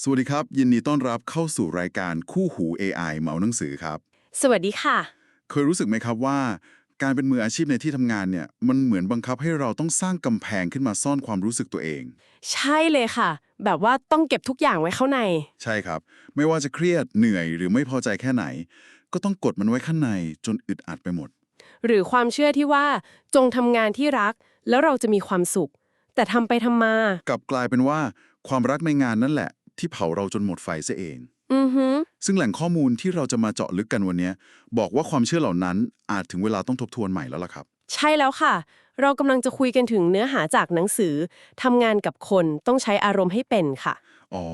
สวัสดีครับ ยินดีต้อนรับเข้าสู่รายการคู่หู AI เมาหนังสือครับ สวัสดีค่ะ เคยรู้สึกไหมครับว่า การเป็นมืออาชีพในที่ทำงานเนี่ย มันเหมือนบังคับให้เราต้องสร้างกำแพงขึ้นมาซ่อนความรู้สึกตัวเอง ใช่เลยค่ะ แบบว่าต้องเก็บทุกอย่างไว้ข้างใน ใช่ครับ ไม่ว่าจะเครียดเหนื่อยหรือไม่พอใจแค่ไหน ก็ต้องกดมันไว้ข้างในจนอึดอัดไปหมด หรือความเชื่อที่ว่าจงทำงานที่รัก แล้วเราจะมีความสุข แต่ทำไปทำมา กลับกลายเป็นว่าความรักในงานนั่นแหละ ที่เผาเราจนหมดไฟซะเอง อือฮึซึ่งแหล่งข้อมูลที่เราจะมาเจาะลึกกันวันนี้บอกว่าความเชื่อเหล่านั้นอาจถึงเวลาต้องทบทวนใหม่แล้วล่ะครับ ใช่แล้วค่ะ เรากำลังจะคุยกันถึงเนื้อหาจากหนังสือทำงานกับคนต้องใช้อารมณ์ให้เป็นค่ะ อ๋อ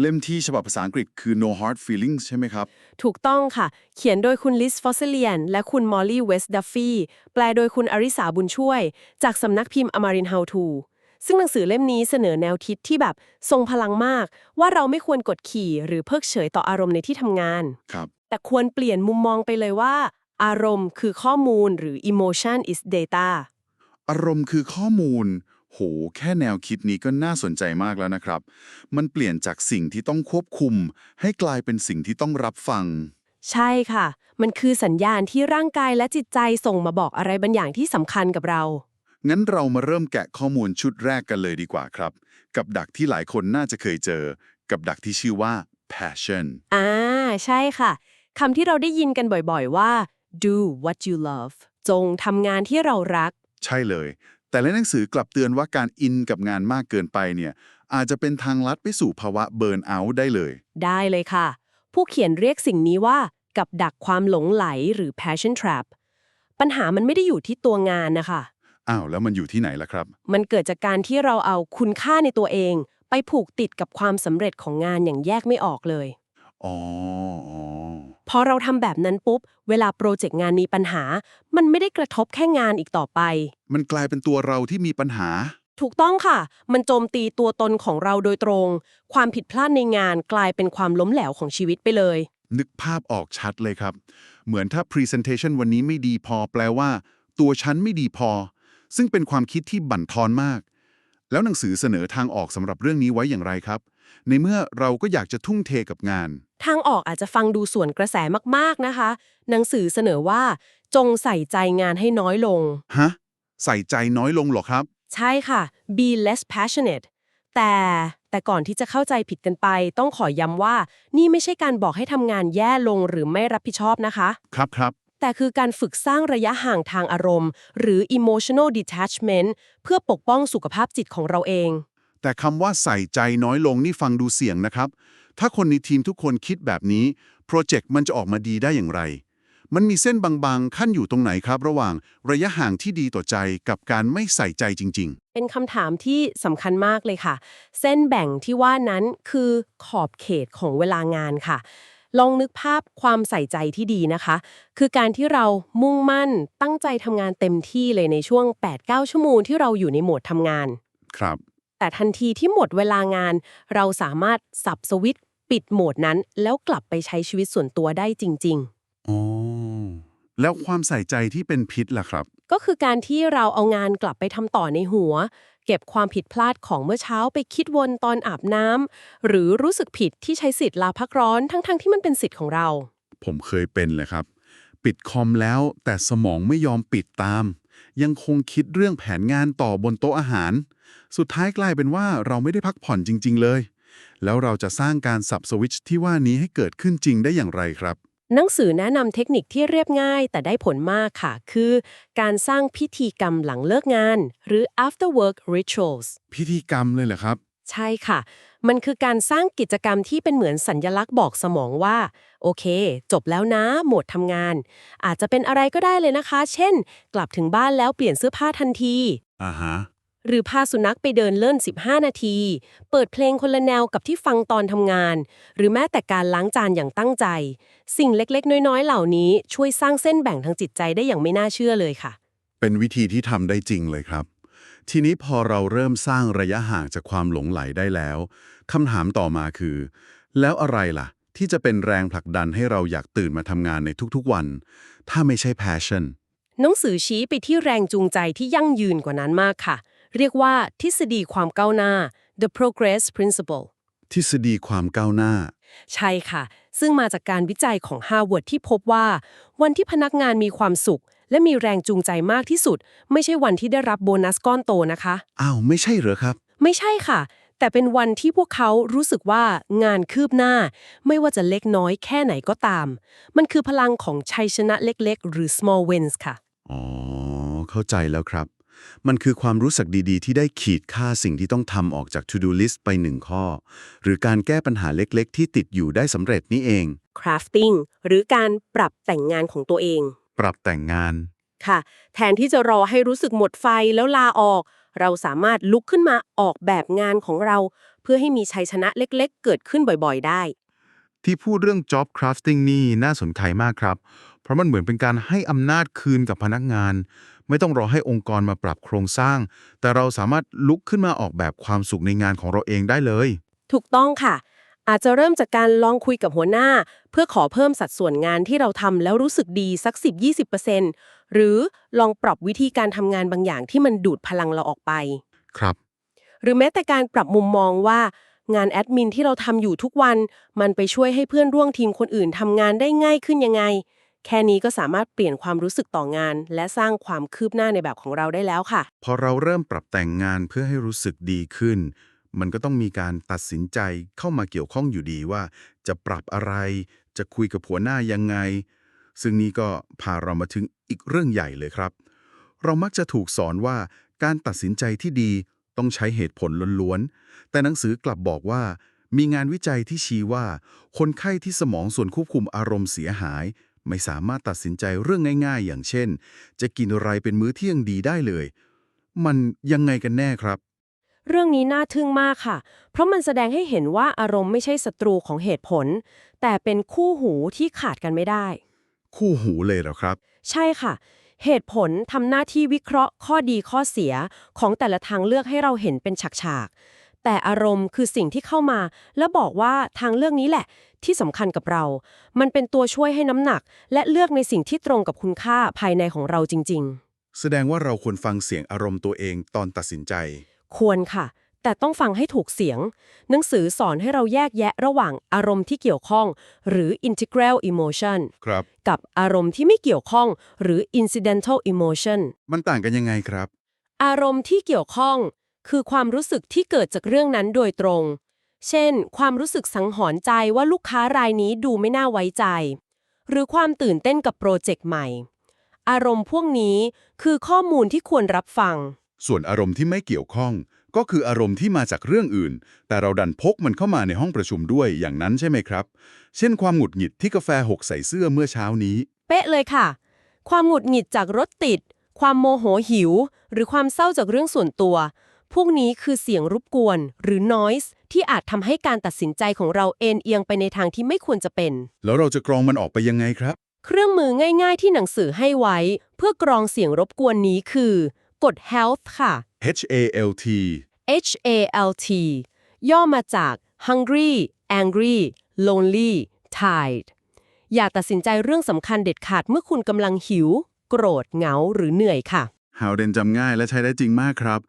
เล่มที่ฉบับภาษาอังกฤษคือ No Hard Feelings ใช่ไหมครับ ถูกต้องค่ะ เขียนโดยคุณลิสฟอสเซเลียน และคุณมอลลี่เวสดัฟฟี่แปลโดยคุณอริสาบุญช่วย จากสำนักพิมพ์อมาริน How to ซึ่งหนังสือเล่มนี้เสนอแนวคิดที่แบบทรงพลังมาก ว่าเราไม่ควรกดขี่หรือเพิกเฉยต่ออารมณ์ในที่ทำงาน ครับ แต่ควรเปลี่ยนมุมมองไปเลยว่า อารมณ์คือข้อมูลหรือ emotion is data อารมณ์คือข้อมูล โห แค่แนวคิดนี้ก็น่าสนใจมากแล้วนะครับ มันเปลี่ยนจากสิ่งที่ต้องควบคุม ให้กลายเป็นสิ่งที่ต้องรับฟัง ใช่ค่ะ มันคือสัญญาณที่ร่างกายและจิตใจส่งมาบอกอะไรบางอย่างที่สำคัญกับเรา งั้นเรามาเริ่มแกะข้อมูลชุดแรกกันเลยดีกว่าครับ กับดักที่หลายคนน่าจะเคยเจอ กับดักที่ชื่อว่า passion อ่า ใช่ค่ะคำที่เราได้ยินกันบ่อยๆว่า do what you love จงทำงานที่เรารัก ใช่เลย แต่ในหนังสือกลับเตือนว่าการอินกับงานมากเกินไปเนี่ย อาจจะเป็นทางลัดไปสู่ภาวะเบิร์นเอาท์ได้เลย ได้เลยค่ะ ผู้เขียนเรียกสิ่งนี้ว่า กับดักความหลงไหลหรือ passion trap ปัญหามันไม่ได้อยู่ที่ตัวงานนะคะ อ้าวแล้วมันอยู่ที่ไหนล่ะครับ มันเกิดจากการที่เราเอาคุณค่าในตัวเอง ไปผูกติดกับความสำเร็จของงานอย่างแยกไม่ออกเลย อ๋ออ๋อพอเราทำแบบนั้นปุ๊บ เวลาโปรเจกต์งานมีปัญหา มันไม่ได้กระทบแค่งานอีกต่อไป มันกลายเป็นตัวเราที่มีปัญหา ถูกต้องค่ะ มันโจมตีตัวตนของเราโดยตรง ความผิดพลาดในงานกลายเป็นความล้มเหลวของชีวิตไปเลย นึกภาพออกชัดเลยครับ เหมือนถ้า Presentation วันนี้ไม่ดีพอแปลว่า ตัวฉันไม่ดีพอ ซึ่งเป็นความคิดที่บั่นทอนมาก แล้วหนังสือเสนอทางออกสำหรับเรื่องนี้ไว้อย่างไรครับ ในเมื่อเราก็อยากจะทุ่งเทกับงาน ทางออกอาจจะฟังดูส่วนกระแสมากๆนะคะ หนังสือเสนอว่า จงใส่ใจงานให้น้อยลง ฮะ ใส่ใจน้อยลงเหรอครับ ใช่ค่ะ be less passionate แต่แต่ก่อนที่จะเข้าใจผิดกันไป ต้องขอย้ำว่า นี่ไม่ใช่การบอกให้ทำงานแย่ลงหรือไม่รับผิดชอบนะคะ ครับครับ แต่คือการฝึกสร้างระยะห่างทางอารมณ์ หรือ emotional detachment เพื่อปกป้องสุขภาพจิตของเราเอง แต่คำว่าใส่ใจน้อยลงนี่ฟังดูเสี่ยงนะครับ ถ้าคนในทีมทุกคนคิดแบบนี้ โปรเจกต์มันจะออกมาดีได้อย่างไร มันมีเส้นบางๆ ขั้นอยู่ตรงไหนครับ ระหว่างระยะห่างที่ดีต่อใจกับการไม่ใส่ใจจริงเป็นคำถามที่สำคัญมากเลยค่ะ เส้นแบ่งที่ว่านั้นคือขอบเขตของเวลางานค่ะ ลองนึกภาพความใส่ใจที่ดีนะคะ คือการที่เรามุ่งมั่นตั้งใจทำงานเต็มที่เลยในช่วง 8-9 ชั่วโมงที่เราอยู่ในโหมดทำงานๆครับ แต่ทันทีที่หมดเวลางาน เราสามารถสับสวิตช์ปิดโหมดนั้น แล้วกลับไปใช้ชีวิตส่วนตัวได้จริง ๆ อ๋อ แล้วความใส่ใจที่เป็นพิษล่ะครับ ก็คือการที่เราเอางานกลับไปทำต่อในหัว เก็บความผิดพลาดของเมื่อเช้าไปคิดวนตอนอาบน้ำหรือรู้สึกผิดที่ใช้สิทธิ์ลาพักร้อนทั้งๆที่มันเป็นสิทธิ์ของเรา ผมเคยเป็นเลยครับ ปิดคอมแล้วแต่สมองไม่ยอมปิดตาม ยังคงคิดเรื่องแผนงานต่อบนโต๊ะอาหาร สุดท้ายกลายเป็นว่าเราไม่ได้พักผ่อนจริง ๆ เลย แล้วเราจะสร้างการสับสวิตช์ที่ว่านี้ให้เกิดขึ้นจริงได้อย่างไรครับ หนังสือแนะนำเทคนิคที่เรียบง่าย แต่ได้ผลมากค่ะ คือ การสร้างพิธีกรรมหลังเลิกงาน หรือ after work rituals พิธีกรรมเลยเหรอครับ ใช่ค่ะ มันคือการสร้างกิจกรรมที่เป็นเหมือนสัญญลักษณ์บอกสมองว่า โอเค จบแล้วนะโหมดทำงาน อาจจะเป็นอะไรก็ได้เลยนะคะ เช่น กลับถึงบ้านแล้วเปลี่ยนเสื้อผ้าทันทีอ่าฮะ หรือพาสุนัขไปเดินเล่น 15 นาที เปิดเพลงคนละแนวกับที่ฟังตอนทำงาน หรือแม้แต่การล้างจานอย่างตั้งใจ สิ่งเล็กๆ น้อยๆ เหล่านี้ช่วยสร้างเส้นแบ่งทางจิตใจได้อย่างไม่น่าเชื่อเลยค่ะ เป็นวิธีที่ทำได้จริงเลยครับ ทีนี้พอเราเริ่มสร้างระยะห่างจากความหลงไหลได้แล้วคำถามต่อมาคือ แล้วอะไรล่ะ ที่จะเป็นแรงผลักดันให้เราอยากตื่นมาทำงานในทุกๆวัน ถ้าไม่ใช่ passion หนังสือชี้ไปที่แรงจูงใจที่ยั่งยืนกว่านั้นมากค่ะ เรียกว่าทฤษฎีความก้าวหน้า the progress principle ททฤษฎีความก้าวหน้า ใช่ค่ะ ซึ่งมาจากการวิจัยของ Harvard ที่พบว่า วันที่พนักงานมีความสุข และมีแรงจูงใจมากที่สุด ไม่ใช่วันที่ได้รับโบนัสก้อนโตนะคะ อ้าว ไม่ใช่เหรอครับ ไม่ใช่ค่ะ แต่เป็นวันที่พวกเขารู้สึกว่างานคืบหน้า ไม่ว่าจะเล็กน้อยแค่ไหนก็ตาม มันคือพลังของชัยชนะเล็กๆ หรือ small wins ค่ะ อ๋อ เข้าใจแล้วครับ มันคือความรู้สึกดีๆ ที่ได้ขีดค่าสิ่งที่ต้องทำออกจาก to do list ไปหนึ่งข้อ หรือการแก้ปัญหาเล็กๆ ที่ติดอยู่ได้สำเร็จนี่เอง crafting หรือการปรับแต่งงานของตัวเอง ปรับแต่งงาน ค่ะ แทนที่จะรอให้รู้สึกหมดไฟแล้วลาออก เราสามารถลุกขึ้นมาออกแบบงานของเรา เพื่อให้มีชัยชนะเล็กๆ เกิดขึ้นบ่อยๆ ได้ ที่พูดเรื่อง job crafting นี่น่าสนใจมากครับ เพราะมันเหมือนเป็นการให้อำนาจคืนกับพนักงาน ไม่ต้องรอให้องค์กรมาปรับโครงสร้าง แต่เราสามารถลุกขึ้นมาออกแบบความสุขในงานของเราเองได้เลย ถูกต้องค่ะ อาจจะเริ่มจากการลองคุยกับหัวหน้า เพื่อขอเพิ่มสัดส่วนงานที่เราทำแล้วรู้สึกดีสัก 10-20%หรือลองปรับวิธีการทำงานบางอย่างที่มันดูดพลังเราออกไป ครับ หรือแม้แต่การปรับมุมมองว่า งานแอดมินที่เราทำอยู่ทุกวัน มันไปช่วยให้เพื่อนร่วมทีมคนอื่นทำงานได้ง่ายขึ้นยังไง แค่นี้ก็สามารถเปลี่ยนความรู้สึกต่องาน และสร้างความคืบหน้าในแบบของเราได้แล้วค่ะ พอเราเริ่มปรับแต่งงานเพื่อให้รู้สึกดีขึ้น มันก็ต้องมีการตัดสินใจเข้ามาเกี่ยวข้องอยู่ดีว่า จะปรับอะไร จะคุยกับหัวหน้ายังไง ซึ่งนี้ก็พาเรามาถึงอีกเรื่องใหญ่เลยครับ เรามักจะถูกสอนว่าการตัดสินใจที่ดีต้องใช้เหตุผลล้วนๆ แต่หนังสือกลับบอกว่า มีงานวิจัยที่ชี้ว่า คนไข้ที่สมองส่วนควบคุมอารมณ์เสียหาย ไม่สามารถตัดสินใจเรื่องง่าย ๆ อย่างเช่น จะกินอะไรเป็นมื้อเที่ยงดีได้เลย มันยังไงกันแน่ครับ เรื่องนี้น่าทึ่งมากค่ะ เพราะมันแสดงให้เห็นว่าอารมณ์ไม่ใช่ศัตรูของเหตุผล แต่เป็นคู่หูที่ขาดกันไม่ได้ คู่หูเลยเหรอครับ ใช่ค่ะ เหตุผลทำหน้าที่วิเคราะห์ข้อดีข้อเสียของแต่ละทางเลือกให้เราเห็นเป็นฉากๆ แต่อารมณ์คือสิ่งที่เข้ามา แล้วบอกว่าทางเลือกนี้แหละ ที่สำคัญกับเรา มันเป็นตัวช่วยให้น้ำหนัก และเลือกในสิ่งที่ตรงกับคุณค่าภายในของเราจริงแสดงว่าเราควรฟังเสียงอารมณ์ตัวเองตอนตัดสินใจๆควรค่ะ แต่ต้องฟังให้ถูกเสียง หนังสือสอนให้เราแยกแยะระหว่างอารมณ์ที่เกี่ยวข้อง หรือ integral emotion ครับ กับอารมณ์ที่ไม่เกี่ยวข้อง หรือ incidental emotion มันต่างกันยังไงครับ อารมณ์ที่เกี่ยวข้อง คือความรู้สึกที่เกิดจากเรื่องนั้นโดยตรง เช่น ความรู้สึกสังหรณ์ใจว่าลูกค้ารายนี้ดูไม่น่าไว้ใจ หรือความตื่นเต้นกับโปรเจกต์ใหม่ อารมณ์พวกนี้คือข้อมูลที่ควรรับฟัง ส่วนอารมณ์ที่ไม่เกี่ยวข้อง ก็คืออารมณ์ที่มาจากเรื่องอื่น แต่เราดันพกมันเข้ามาในห้องประชุมด้วยอย่างนั้นใช่ไหมครับ เช่น ความหงุดหงิดที่กาแฟหกใส่เสื้อเมื่อเช้านี้ เป๊ะเลยค่ะ ความหงุดหงิดจากรถติด ความโมโหหิว หรือความเศร้าจากเรื่องส่วนตัว พวกนี้คือเสียงรบกวน หรือ noise ที่อาจทำให้การตัดสินใจของเราเอ็นเอียงไปในทางที่ไม่ควรจะเป็น แล้วเราจะกรองมันออกไปยังไงครับ เครื่องมือง่ายๆที่หนังสือให้ไว้ เพื่อกรองเสียงรบกวนนี้คือกด health ค่ะ H A L T H A L T ย่อมาจาก hungry angry lonely tired อย่าตัดสินใจเรื่องสำคัญเด็ดขาดเมื่อคุณกำลังหิว โกรธเหงาหรือเหนื่อยค่ะ ฮาวเดนจำง่ายและใช้ได้จริงมากครับ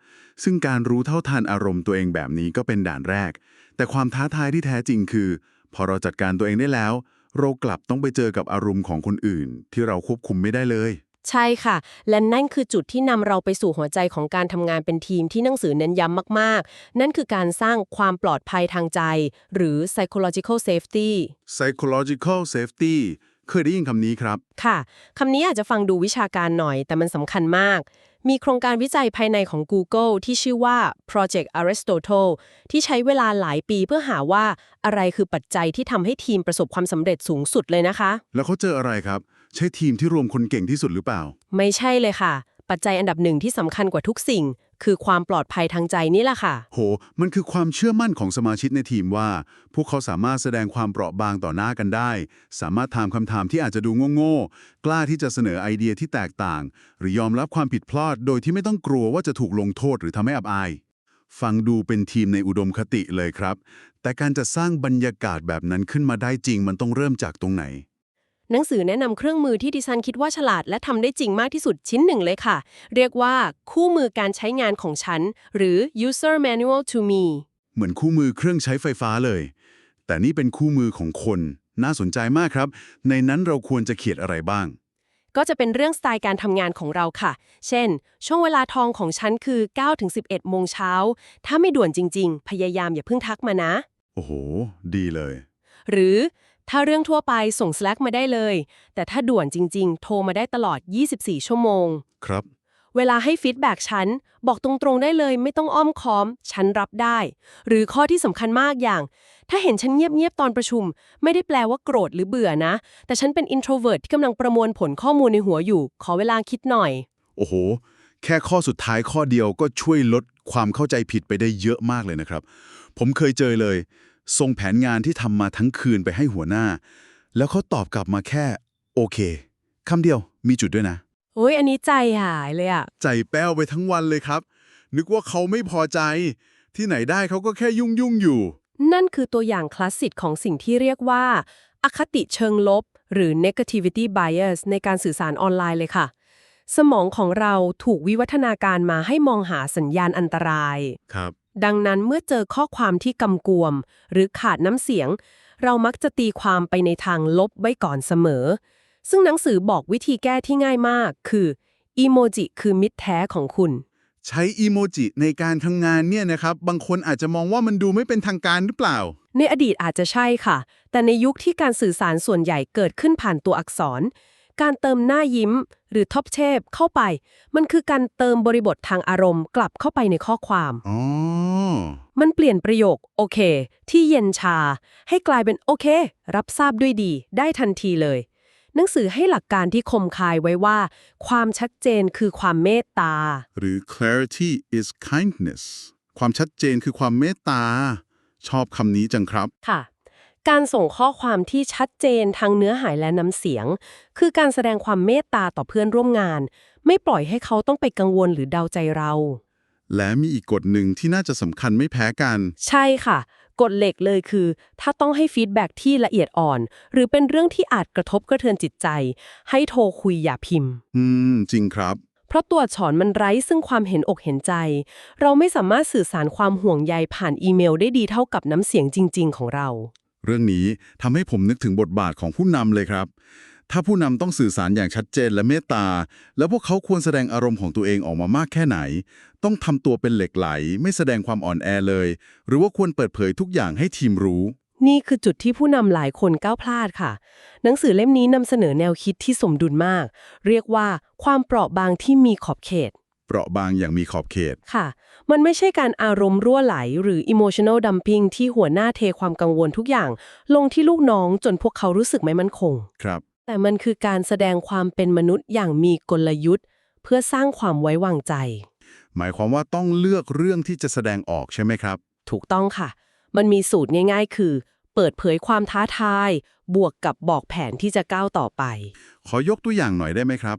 ซึ่งการรู้เท่าทันอารมณ์ตัวเองแบบนี้ก็เป็นด่านแรก แต่ความท้าทายที่แท้จริงคือ พอเราจัดการตัวเองได้แล้ว เรากลับต้องไปเจอกับอารมณ์ของคนอื่น ที่เราควบคุมไม่ได้เลย ใช่ค่ะ และนั่นคือจุดที่นำเราไปสู่หัวใจของการทำงานเป็นทีมที่หนังสือเน้นย้ำมาก ๆ นั่นคือการสร้างความปลอดภัยทางใจ หรือ psychological safety psychological safety เคยได้ยินคำนี้ครับ ค่ะคำนี้อาจจะฟังดูวิชาการหน่อย แต่มันสำคัญมาก มีโครงการวิจัยภายในของ Google ที่ชื่อว่า Project Aristotle ที่ใช้เวลาหลายปีเพื่อหาว่าอะไรคือปัจจัยที่ทำให้ทีมประสบความสำเร็จสูงสุดเลยนะคะ แล้วเขาเจออะไรครับ ใช่ทีมที่รวมคนเก่งที่สุดหรือเปล่า ไม่ใช่เลยค่ะ ปัจจัยอันดับหนึ่งที่สำคัญกว่าทุกสิ่ง คือความปลอดภัยทางใจนี่แหละค่ะ โห มันคือความเชื่อมั่นของสมาชิกในทีมว่า พวกเขาสามารถแสดงความเปราะบางต่อหน้ากันได้ สามารถถามคำถามที่อาจจะดูโง่ๆ กล้าที่จะเสนอไอเดียที่แตกต่าง หรือยอมรับความผิดพลาด โดยที่ไม่ต้องกลัวว่าจะถูกลงโทษหรือทำให้อับอาย ฟังดูเป็นทีมในอุดมคติเลยครับ แต่การจะสร้างบรรยากาศแบบนั้นขึ้นมาได้จริง มันต้องเริ่มจากตรงไหน หนังสือแนะนำเครื่องมือที่ดิฉันคิดว่าฉลาดและทำได้จริงมากที่สุดชิ้นหนึ่งเลยค่ะ เรียกว่าคู่มือการใช้งานของฉัน หรือ user manual to me เหมือนคู่มือเครื่องใช้ไฟฟ้าเลย แต่นี่เป็นคู่มือของคน น่าสนใจมากครับ ในนั้นเราควรจะเขียนอะไรบ้าง ก็จะเป็นเรื่องสไตล์การทำงานของเราค่ะ เช่น ช่วงเวลาทองของฉันคือ 9-11 โมงเช้า ถ้าไม่ด่วนจริง ๆ พยายามอย่าเพิ่งทักมานะ โอ้โห ดีเลย หรือ ถ้าเรื่องทั่วไปส่ง Slack มาได้เลย แต่ถ้าด่วนจริง ๆ โทรมาได้ตลอด 24 ชั่วโมง ครับ เวลาให้ฟีดแบ็กฉัน บอกตรงๆได้เลยไม่ต้องอ้อมค้อม ฉันรับได้ หรือข้อที่สำคัญมากอย่าง ถ้าเห็นฉันเงียบๆตอนประชุม ไม่ได้แปลว่าโกรธหรือเบื่อนะ แต่ฉันเป็น introvert ที่กำลังประมวลผลข้อมูลในหัวอยู่ ขอเวลาคิดหน่อย โอ้โห แค่ข้อสุดท้ายข้อเดียวก็ช่วยลดความเข้าใจผิดไปได้เยอะมากเลยนะครับ ผมเคยเจอเลย ส่งแผนงานที่ทำมาทั้งคืนไปให้หัวหน้า แล้วเขาตอบกลับมาแค่ โอเคคำเดียวมีจุดด้วยนะโอ้ยอันนี้ใจหายเลยอะใจแป้วไปทั้งวันเลยครับ นึกว่าเขาไม่พอใจ ที่ไหนได้เขาก็แค่ยุ่งยุ่งๆอยู่ นั่นคือตัวอย่างคลาสสิกของสิ่งที่เรียกว่า อคติเชิงลบ หรือ negativity bias ในการสื่อสารออนไลน์เลยค่ะ สมองของเราถูกวิวัฒนาการมาให้มองหาสัญญาณอันตรายครับ ดังนั้นเมื่อเจอข้อความที่กำกวม หรือขาดน้ำเสียง เรามักจะตีความไปในทางลบไว้ก่อนเสมอ ซึ่งหนังสือบอกวิธีแก้ที่ง่ายมาก คืออีโมจิคือมิตรแท้ของคุณ ใช้อีโมจิในการทำงานเนี่ยนะครับ บางคนอาจจะมองว่ามันดูไม่เป็นทางการหรือเปล่า ในอดีตอาจจะใช่ค่ะ แต่ในยุคที่การสื่อสารส่วนใหญ่เกิดขึ้นผ่านตัวอักษร การเติมหน้ายิ้ม หรือท็อปเชฟเข้าไป มันคือการเติมบริบททางอารมณ์กลับเข้าไปในข้อความ อ๋อ มันเปลี่ยนประโยคโอเค ที่เย็นชา ให้กลายเป็นโอเค รับทราบด้วยดี ได้ทันทีเลย หนังสือให้หลักการที่คมคายไว้ว่า ความชัดเจนคือความเมตตา หรือ clarity is kindness ความชัดเจนคือความเมตตา ชอบคำนี้จังครับ ค่ะ การส่งข้อความที่ชัดเจนทางเนื้อหายและน้ำเสียง คือการแสดงความเมตตาต่อเพื่อนร่วมงาน ไม่ปล่อยให้เขาต้องไปกังวลหรือเดาใจเรา และมีอีกกฎหนึ่งที่น่าจะสำคัญไม่แพ้กัน ใช่ค่ะ กฎเหล็กเลยคือ ถ้าต้องให้ฟีดแบ็กที่ละเอียดอ่อน หรือเป็นเรื่องที่อาจกระทบกระเทือนจิตใจ ให้โทรคุยอย่าพิมพ์ อืม จริงครับ เพราะตัวอักษรมันไร้ซึ่งความเห็นอกเห็นใจ เราไม่สามารถสื่อสารความห่วงใยผ่านอีเมลได้ดีเท่ากับน้ำเสียงจริง ๆ ของเรา เรื่องนี้ทำให้ผมนึกถึงบทบาทของผู้นำเลยครับ ถ้าผู้นำต้องสื่อสารอย่างชัดเจนและเมตตา แล้วพวกเขาควรแสดงอารมณ์ของตัวเองออกมามากแค่ไหน ต้องทำตัวเป็นเหล็กไหล ไม่แสดงความอ่อนแอเลย หรือว่าควรเปิดเผยทุกอย่างให้ทีมรู้นี่คือจุดที่ผู้นำหลายคนก้าวพลาดค่ะ หนังสือเล่มนี้นำเสนอแนวคิดที่สมดุลมาก เรียกว่าความเปราะบางที่มีขอบเขต เปราะบางอย่างมีขอบเขต ค่ะ มันไม่ใช่การอารมณ์รั่วไหล หรือ emotional dumping ที่หัวหน้าเทความกังวลทุกอย่าง ลงที่ลูกน้องจนพวกเขารู้สึกไม่มั่นคง ครับ แต่มันคือการแสดงความเป็นมนุษย์อย่างมีกลยุทธ์ เพื่อสร้างความไว้วางใจ หมายความว่าต้องเลือกเรื่องที่จะแสดงออกใช่ไหมครับ ถูกต้องค่ะ มันมีสูตรง่าย ๆ คือ เปิดเผยความท้าทาย บวกกับบอกแผนที่จะก้าวต่อไป ขอยกตัวอย่างหน่อยได้ไหมครับ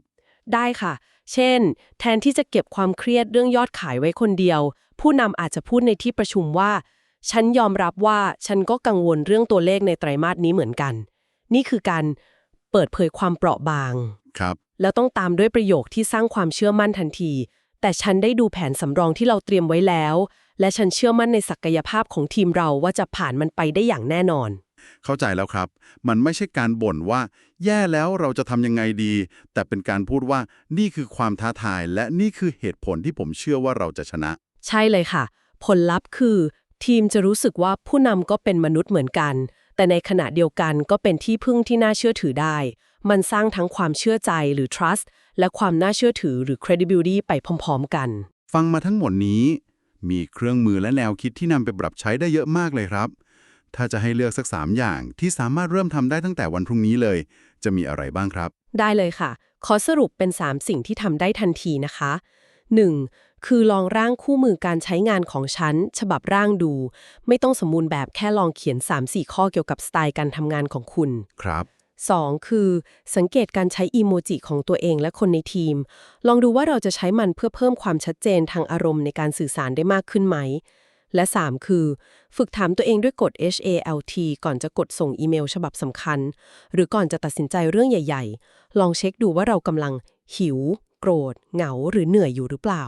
ได้ค่ะ เช่น แทนที่จะเก็บความเครียดเรื่องยอดขายไว้คนเดียว ผู้นำอาจจะพูดในที่ประชุมว่า ฉันยอมรับว่าฉันก็กังวลเรื่องตัวเลขในไตรมาสนี้เหมือนกัน นี่คือการเปิดเผยความเปราะบาง ครับ แล้วต้องตามด้วยประโยคที่สร้างความเชื่อมั่นทันที แต่ฉันได้ดูแผนสำรองที่เราเตรียมไว้แล้ว และฉันเชื่อมั่นในศักยภาพของทีมเราว่าจะผ่านมันไปได้อย่างแน่นอน เข้าใจแล้วครับ มันไม่ใช่การบ่นว่า แย่แล้วเราจะทำยังไงดี แต่เป็นการพูดว่านี่คือความท้าทาย และนี่คือเหตุผลที่ผมเชื่อว่าเราจะชนะ ใช่เลยค่ะ ผลลัพธ์คือ ทีมจะรู้สึกว่าผู้นำก็เป็นมนุษย์เหมือนกัน แต่ในขณะเดียวกันก็เป็นที่พึ่งที่น่าเชื่อถือได้ มันสร้างทั้งความเชื่อใจหรือ trust และความน่าเชื่อถือหรือ credibility ไปพร้อมๆ กัน ฟังมาทั้งหมดนี้ มีเครื่องมือและแนวคิดที่นำไปปรับใช้ได้เยอะมากเลยครับ ถ้าจะให้เลือกสักสามอย่างที่สามารถเริ่มทำได้ตั้งแต่วันพรุ่งนี้เลย จะมีอะไรบ้างครับ ได้เลยค่ะ ขอสรุปเป็น 3 สิ่งที่ทำได้ทันทีนะคะ 1. คือลองร่างคู่มือการใช้งานของฉัน ฉบับร่างดู ไม่ต้องสมบูรณ์แบบแค่ลองเขียน 3-4 ข้อเกี่ยวกับสไตล์การทำงานของคุณ ครับ 2. คือ สังเกตการใช้อีโมจิของตัวเองและคนในทีม ลองดูว่าเราจะใช้มันเพื่อเพิ่มความชัดเจนทางอารมณ์ในการสื่อสารได้มากขึ้นไหม และ 3 คือ ฝึกถามตัวเองด้วยกฎ HALT ก่อนจะกดส่งอีเมลฉบับสำคัญ หรือก่อนจะตัดสินใจเรื่องใหญ่ ๆ ลองเช็คดูว่าเรากำลัง หิว โกรธ เหงา หรือเหนื่อยอยู่หรือเปล่า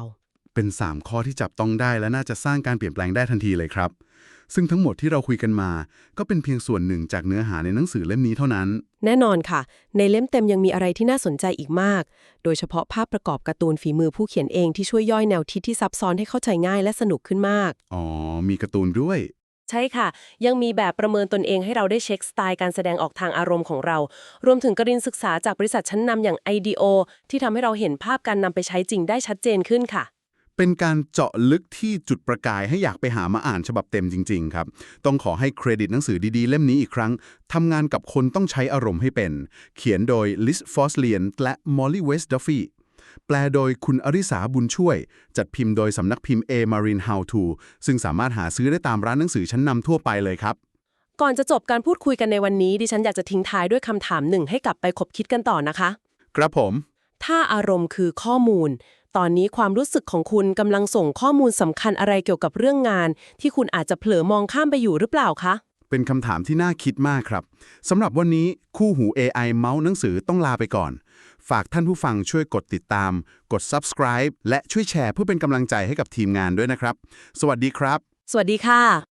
เเป็น 3 ข้อที่จับต้องได้และน่าจะสร้างการเปลี่ยนแปลงได้ทันทีเลยครับ ซึ่งทั้งหมดที่เราคุยกันมา ก็เป็นเพียงส่วนหนึ่งจากเนื้อหาในหนังสือเล่มนี้เท่านั้น แน่นอนค่ะ ในเล่มเต็มยังมีอะไรที่น่าสนใจอีกมาก โดยเฉพาะภาพประกอบการ์ตูนฝีมือผู้เขียนเองที่ช่วยย่อยแนวคิดที่ซับซ้อนให้เข้าใจง่ายและสนุกขึ้นมาก อ๋อ มีการ์ตูนด้วย ใช่ค่ะ ยังมีแบบประเมินตนเองให้เราได้เช็คสไตล์การแสดงออกทางอารมณ์ของเรา รวมถึงกรินศึกษาจากบริษัทชั้นนำอย่าง IDEO ที่ทำให้เราเห็นภาพการนำไปใช้จริงได้ชัดเจนขึ้นค่ะ เป็นการเจาะลึกที่จุดประกายให้อยากไปหามาอ่านฉบับเต็มจริง ๆ ครับ ต้องขอให้เครดิตหนังสือดี ๆ เล่มนี้อีกครั้งทำงานกับคนต้องใช้อารมณ์ให้เป็น เขียนโดยลิสฟอสเลียนและมอลลี่เวสต์ดัฟฟี่แปลโดยคุณอริสาบุญช่วย จัดพิมพ์โดยสำนักพิมพ์ A Marine How To ซึ่งสามารถหาซื้อได้ตามร้านหนังสือชั้นนำทั่วไปเลยครับ ก่อนจะจบการพูดคุยกันในวันนี้ ดิฉันอยากจะทิ้งท้ายด้วยคำถามหนึ่งให้กลับไปคบคิดกันต่อนะคะ ครับผม ถ้าอารมณ์คือข้อมูล ตอนนี้ความรู้สึกของคุณกำลังส่งข้อมูลสำคัญอะไรเกี่ยวกับเรื่องงาน ที่คุณอาจจะเผลอมองข้ามไปอยู่หรือเปล่าคะ เป็นคำถามที่น่าคิดมากครับสำหรับวันนี้คู่หู AI เมาส์หนังสือต้องลาไปก่อน ฝากท่านผู้ฟังช่วยกดติดตาม กด subscribe และช่วยแชร์เพื่อเป็นกำลังใจให้กับทีมงานด้วยนะครับ สวัสดีครับ สวัสดีค่ะ